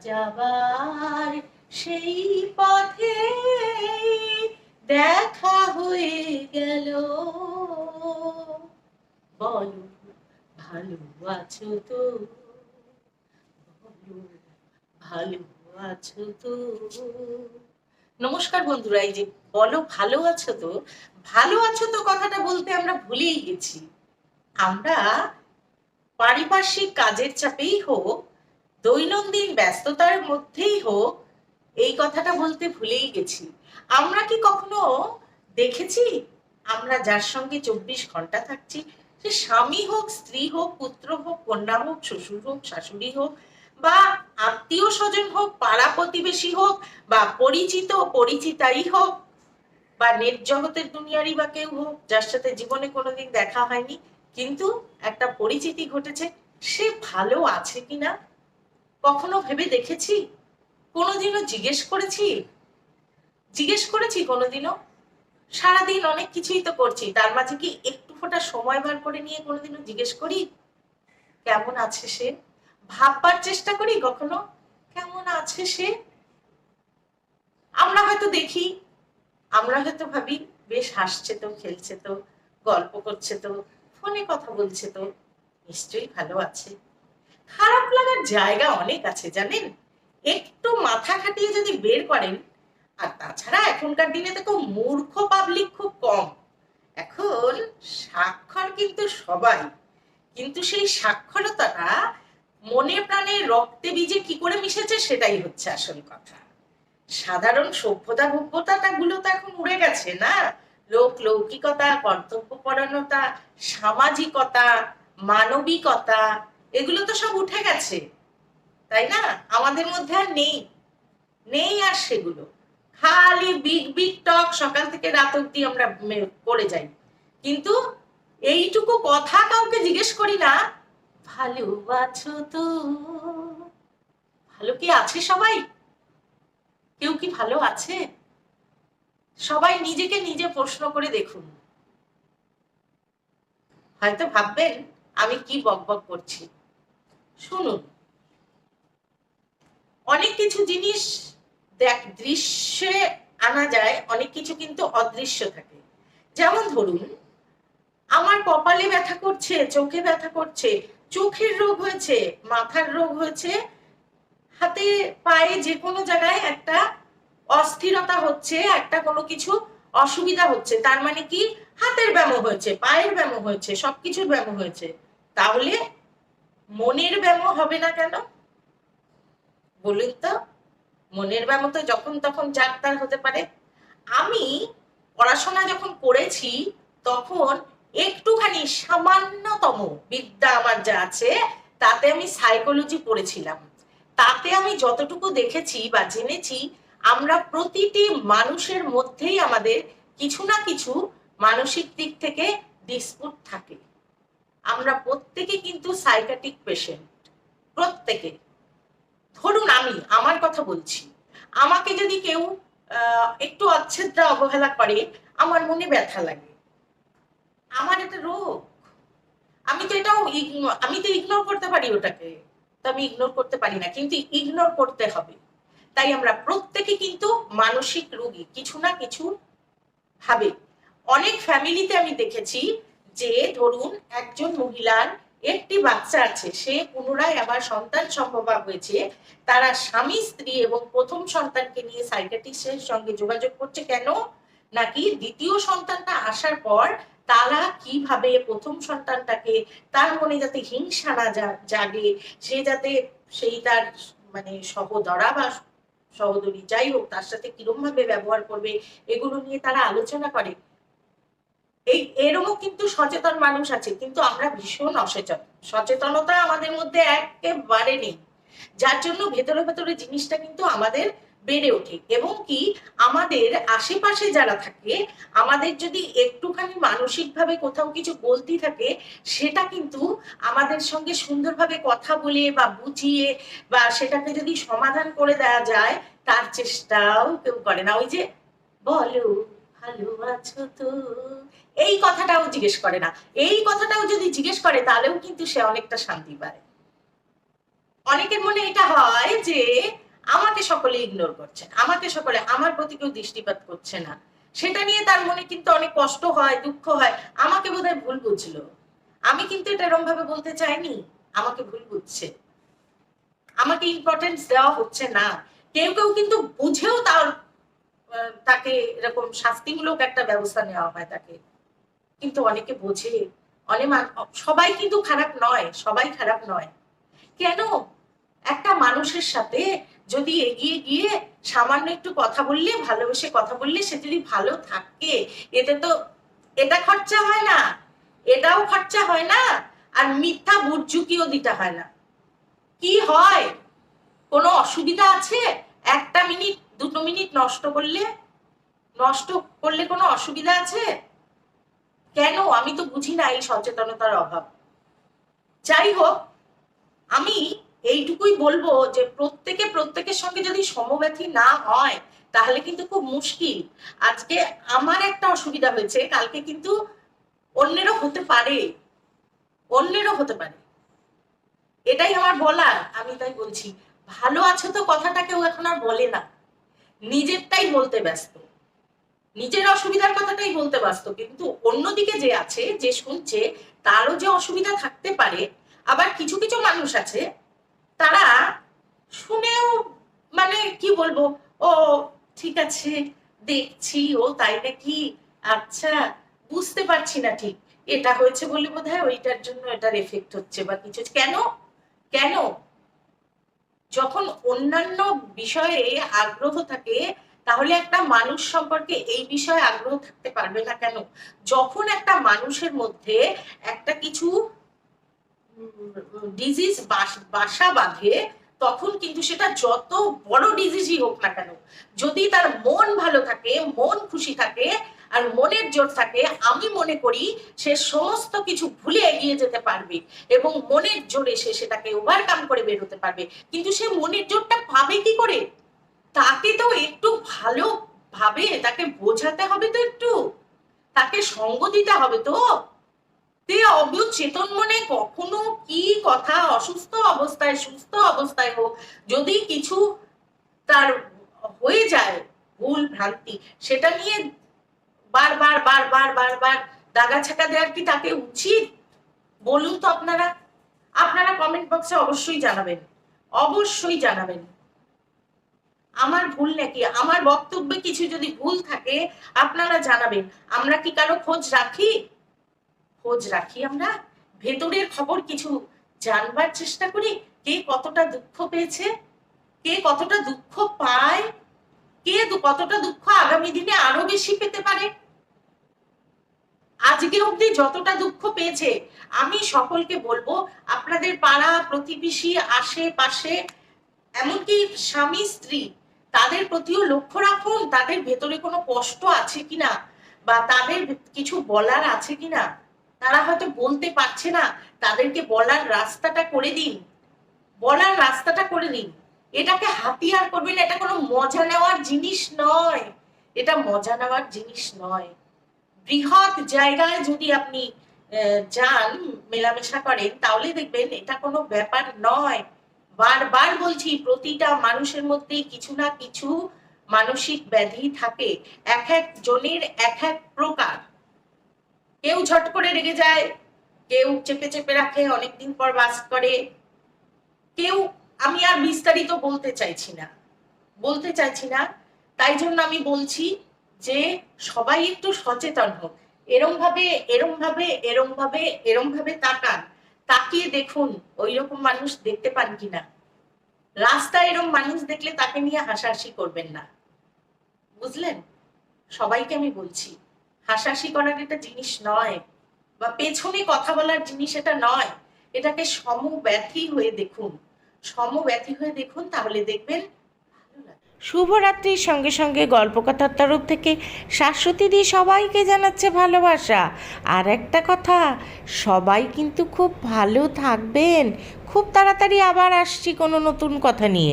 যাবার সেই পথে দেখা হয়ে গেল। বলো, ভালো আছো তো? ভালো আছো তো? নমস্কার বন্ধুরা, এই যে বলো, ভালো আছো তো? ভালো আছো তো কথাটা বলতে আমরা ভুলেই গেছি। আমরা পারিপার্শ্বিক কাজের চাপেই হোক দৈনন্দিন ব্যস্ততার মধ্যেই হোক, এই কথাটা বলতে ভুলেই গেছি। আমরা কি কখনো দেখেছি? আমরা যার সঙ্গে চব্বিশ ঘণ্টা থাকছি, সে স্বামী হোক, স্ত্রী হোক, পুত্র হোক, কন্যা হোক, শ্বশুর হোক, শাশুড়ি হোক, বা আত্মীয় স্বজন হোক, পাড়া প্রতিবেশী হোক, বা পরিচিত, পরিচিতাই হোক, বা নেট জগতের দুনিয়ারই বা কেউ হোক, যার সাথে জীবনে কোনোদিন দেখা হয়নি, কিন্তু একটা পরিচিতি ঘটেছে, সে ভালো আছে কিনা? কখনো ভেবে দেখেছি? কোনোদিনও জিজ্ঞেস করেছি? জিজ্ঞেস করেছি কোনোদিনও? সারাদিন অনেক কিছুই তো করছি, তার মাঝে কি একটু ফোটা সময় বার করে নিয়ে কোনোদিনও জিজ্ঞেস করি? কেমন আছে সে? ভাববার চেষ্টা করি কখনো? কেমন আছে সে? আমরা হয়তো দেখি, আমরা হয়তো ভাবি, বেশ হাসছে তো, খেলছে তো, গল্প করছে তো, ফোনে কথা বলছে তো, নিশ্চয়ই ভালো আছে। খারাপ লাগার জায়গা অনেক আছে, জানেন? একটু মাথা খাটিয়ে যদি বের করেন, আর তাছাড়া এখনকার দিনে খুব মূর্খ পাবলিক খুব কম। এখন স্বাক্ষর কিন্তু সবাই। কিন্তু সেই সাক্ষরতাটা মনে প্রাণে রক্তে বীজে কি করে মিশেছে সেটাই হচ্ছে আসল কথা। সাধারণ সভ্যতা ভব্যতাটা গুলো তো এখন উড়ে গেছে না? লোক লৌকিকতা, কর্তব্যপরায়ণতা, সামাজিকতা, মানবিকতা এগুলো তো সব উঠে গেছে, তাই না? আমাদের মধ্যে আর নেই নেই আর সেগুলো। খালি বিগ বিগ টক সকাল থেকে রাত অব্দি আমরা করে যাই। কিন্তু এইটুকু কথা কাউকে জিজ্ঞেস করি না, ভালো আছো তো? ভালো কি আছে সবাই? কেউ কি ভালো আছে? সবাই নিজেকে নিজে প্রশ্ন করে দেখুন। হয়তো ভাববেন, আমি কি বকবক করছি? শুনুন অনেক কিছু জিনিস দেখ, দৃশ্যে আনা যায়, অনেক কিছু কিন্তু অদৃশ্য থাকে। যেমন ধরুন, আমার কপালে ব্যথা করছে, চোখে ব্যথা করছে, চোখের রোগ হয়েছে, মাথার রোগ হয়েছে, হাতে, পায়ে যে কোনো জায়গায় একটা অস্থিরতা হচ্ছে, একটা কোনো কিছু অসুবিধা হচ্ছে, তার মানে কি? হাতের ব্যায়াম হয়েছে, পায়ের ব্যায়াম হয়েছে, সবকিছুর ব্যায়াম হয়েছে। তাহলে মনের ব্যায়াম হবে না কেন? বলুন তো, মনের ব্যায়াম তো যখন তখন যার হতে পারে। আমি পড়াশোনা যখন করেছি, তখন একটুখানি সামান্যতম বিদ্যা আমার যা আছে, তাতে আমি সাইকোলজি পড়েছিলাম। তাতে আমি যতটুকু দেখেছি বা জেনেছি, আমরা প্রতিটি মানুষের মধ্যেই আমাদের কিছু না কিছু মানসিক দিক থেকে ডিসপুট থাকে। আমরা প্রত্যেকে কিন্তু সাইকাটিক পেশেন্ট প্রত্যেকে। ধরুন আমি, আমার কথা বলছি। আমাকে যদি কেউ একটু অচ্ছেদ্রা অবহেলা করে, আমার মনে ব্যথা লাগে। আমার এটা রোগ। আমি তো এটাও আমি তো ইগনোর করতে পারি ওটাকে। তো আমি ইগনোর করতে পারি না, কিন্তু ইগনোর করতে হবে। তাই আমরা প্রত্যেকে কিন্তু মানসিক রোগী, কিছু না কিছু ভাবে। অনেক ফ্যামিলিতে আমি দেখেছি যে ধরুন একজন মহিলার একটি বাচ্চা আছে, সে পুনরায় আবার সন্তান সম্ভবা হয়েছে, তারা স্বামী, স্ত্রী এবং প্রথম সন্তানকে নিয়ে সাইকেটিস্টের সঙ্গে যোগাযোগ করছে কেন? নাকি দ্বিতীয় সন্তানটা আসার পর তারা কীভাবে প্রথম সন্তানটাকে তার মনে যাতে হিংসা না জাগে, সে যাতে সেই তার মানে সহদরা বা সহদরী যাই হোক, তার সাথে কিরম ভাবে ব্যবহার করবে, এগুলো নিয়ে তারা আলোচনা করে। এই এরকমও কিন্তু সচেতন মানুষ আছে, কিন্তু আমরা ভীষণ অসচেতন। সচেতনতা আমাদের মধ্যে একেবারে নেই। যার জন্য ভেতরে ভেতরে জিনিসটা কিন্তু আমাদের বেড়ে ওঠে। এবং কি, আমাদের আশেপাশে যারা থাকে, আমাদের যদি একটুখানি মানসিকভাবে কোথাও কিছু বলতে থাকে, সেটা কিন্তু আমাদের সঙ্গে সুন্দরভাবে কথা বলে বা বুঝিয়ে বা সেটাকে যদি সমাধান করে দেওয়া যায়, তার চেষ্টাও কেউ করে না। ওই যে, বলো, ভালো আছো তো? এই কথাটাও জিজ্ঞেস করে না। এই কথাটাও যদি জিজ্ঞেস করে, তাহলেও কিন্তু সে অনেকটা শান্তি পায়। অনেকের মনে এটা হয় যে, আমাকে সকলে ইগনোর করছে, আমাকে সকলে, আমার প্রতি কেউ দৃষ্টিপাত করছে না। সেটা নিয়ে তার মনে কিন্তু অনেক কষ্ট হয়, দুঃখ হয়। আমাকে বোধহয় ভুল বুঝলো। আমি কিন্তু এটা এরকম ভাবে বলতে চাইনি। আমাকে ভুল বুঝছে। আমাকে ইম্পর্টেন্স দেওয়া হচ্ছে না। কেউ কেউ কিন্তু বুঝেও তার তাকে এরকম শাস্তিমূলক একটা ব্যবস্থা নেওয়া হয় তাকে। কিন্তু অনেকে বোঝে। অনেক সবাই কিন্তু খারাপ নয়, সবাই খারাপ নয়। কেন? একটা মানুষের সাথে যদি এগিয়ে গিয়ে সামান্য একটু কথা বললে, ভালোবেসে কথা বললে সে যদি ভালো থাকে, এতে তো এটা খরচা হয় না। এটাও খরচা হয় না। আর মিথ্যা বুর্জুকিও দিতে হয় না। কি হয়? কোনো অসুবিধা আছে? একটা মিনিট, দুটো মিনিট নষ্ট করলে নষ্ট করলে কোনো অসুবিধা আছে? কেন? আমি তো বুঝি না এই সচেতনতার অভাব। যাই হোক আমি এইটুকুই বলব যে প্রত্যেকে প্রত্যেকের সঙ্গে যদি সমব্যথী না হয়, তাহলে কিন্তু খুব মুশকিল। আজকে আমার একটা অসুবিধা হয়েছে, কালকে কিন্তু অন্যেরও হতে পারে। অন্যেরও হতে পারে। এটাই আমার বলার, আমি তাই বলছি। ভালো আছো তো কথাটা কেউ এখন আর বলে না। নিজেরটাই বলতে ব্যস্ত। নিজের অসুবিধার কথাটাই বলতে ব্যস্ত, কিন্তু অন্যদিকে যে আছে, যে শুনছে, তারও যে অসুবিধা থাকতে পারে, আবার কিছু কিছু মানুষ আছে, তারা শুনেও মানে কি বলব, ও, ঠিক আছে, দেখছি, ও তাই নাকি আচ্ছা বুঝতে পারছি না ঠিক, এটা হয়েছে বলে বোধ হয় ওইটার জন্য এটার এফেক্ট হচ্ছে বা কিছু কেন? কেন? যখন অন্যান্য বিষয়ে আগ্রহ থাকে তাহলে একটা মানুষ সম্পর্কে এই বিষয়ে আগ্রহ থাকতে পারবে না কেন? যখন একটা মানুষের মধ্যে একটা কিছু ডিজিজ বাসা বাঁধে, তখন কিন্তু সেটা যত বড় ডিজিজই হোক না কেন, যদি তার মন ভালো থাকে, মন খুশি থাকে, আর মনের জোর থাকে, আমি মনে করি সে সমস্ত কিছু ভুলে এগিয়ে যেতে পারবে এবং মনের জোরে সে সেটাকে ওভারকাম করে বেরোতে পারবে। কিন্তু সে মনের জোরটা পাবে কি করে? তাকে তো একটু ভালো ভাবে তাকে বোঝাতে হবে তো একটু। তাকে সঙ্গ দিতে হবে তো। তে অবচেতন মনে কখনো কি কথা অসুস্থ অবস্থায়, সুস্থ অবস্থায় হোক, যদি কিছু তার হয়ে যায়, ভুল ভ্রান্তি, সেটা নিয়ে বারবার বারবার বারবার দাগা ছাকা দেওয়ার কি তাকে উচিত? বলুন তো আপনারা। আপনারা কমেন্ট বক্সে অবশ্যই জানাবেন। অবশ্যই জানাবেন। আমার ভুল নাকি? আমার বক্তব্যে কিছু যদি ভুল থাকে, আপনারা জানাবেন। আমরা কি কারও খোঁজ রাখি? খোঁজ রাখি আমরা? ভেতরের খবর কিছু জানবার চেষ্টা করি। কে কতটা দুঃখ পেয়েছে? কে কতটা দুঃখ পায়? কে কতটা দুঃখ আগামী দিনে আরও বেশি পেতে পারে? আজকে অবধি যতটা দুঃখ পেয়েছে, আমি সকলকে বলব, আপনাদের পাড়া, প্রতিবেশী, আশেপাশে, এমনকি স্বামী, স্ত্রী তাদের প্রতিও লক্ষ্য রাখুন, তাদের ভেতরে কোনো কষ্ট আছে কিনা বা তাদের কিছু বলার আছে কিনা? তারা হয়তো বলতে পারছে না, তাদেরকে বলার রাস্তাটা করে দিন। বলার রাস্তাটা করে দিন এটাকে হাতিয়ার করবেন, এটা কোনো মজা নেওয়ার জিনিস নয়। এটা মজা নেওয়ার জিনিস নয়। বৃহৎ জায়গায় যদি আপনি যান, মেলামেশা করেন, তাহলে দেখবেন এটা কোনো ব্যাপার নয়। বারবার বলছি, প্রতিটা মানুষের মধ্যেই কিছু না কিছু মানসিক ব্যাধি থাকে। এক এক জনের এক এক প্রকার। কেউ ঝট করে রেগে যায়, কেউ চেপে চেপে রাখে, অনেকদিন পর বাস করে। কেউ, আমি আর বিস্তারিত বলতে চাইছি না। বলতে চাইছি না, তাই জন্য আমি বলছি যে, সবাই একটু সচেতন হোক। এরম ভাবে এরম ভাবে এরম ভাবে এরম ভাবে তাকান। তাকিয়ে দেখুন ওই রকম মানুষ দেখতে পান কিনা। রাস্তায় এরম মানুষ দেখলে তাকে নিয়ে হাসাহাসি করবেন না। বুঝলেন? সবাইকে আমি বলছি, হাসাহাসি করার এটা জিনিস নয়, বা পেছনে কথা বলার জিনিস এটা নয়। এটাকে সমব্যথী হয়ে দেখুন। সমব্যথী হয়ে দেখুন, তাহলে দেখবেন। শুভরাত্রির সঙ্গে সঙ্গে গল্পকথার তরফ থেকে শাশ্বতী দি সবাইকে জানাচ্ছে ভালোবাসা। আর একটা কথা, সবাই কিন্তু খুব ভালো থাকবেন। খুব তাড়াতাড়ি আবার আসছি কোনো নতুন কথা নিয়ে।